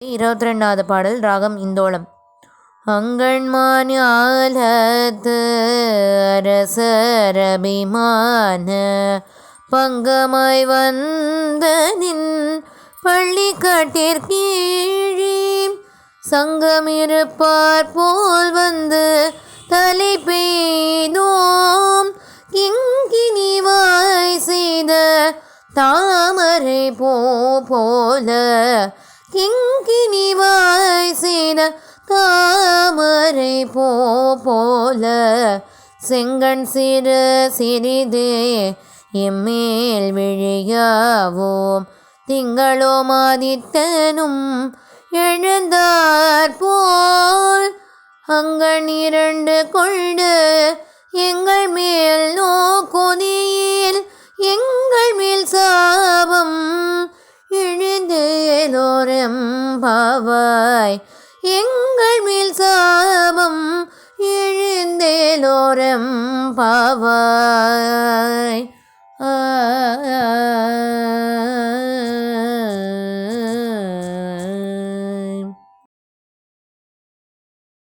இருபத்தி ரெண்டாவது பாடல் ராகம் இந்தோளம். அங்கண்மாஞாலத்து அரசரபிமான பங்கமாய் வந்த நின் பள்ளி காட்டிற்கீழே சங்கமிருப்பார் போல் வந்து தலை பெய்தோம் கிங்கினிவாய் செய்த தாமரை போ போல கிங்கினிவாய் செய்த தாமரை போ போல. செங்கண் சிறு சிறிது எம்மேல் விழியாவோம். திங்களோ மாதித்தனும் எழுந்தார் போல். அங்கன் இரண்டு கொண்டு எங்கள் மேல் நோ ஓரம்பாவாய். எங்கள் மேல் சாபம் எழுந்தேலோரம்பாவாய்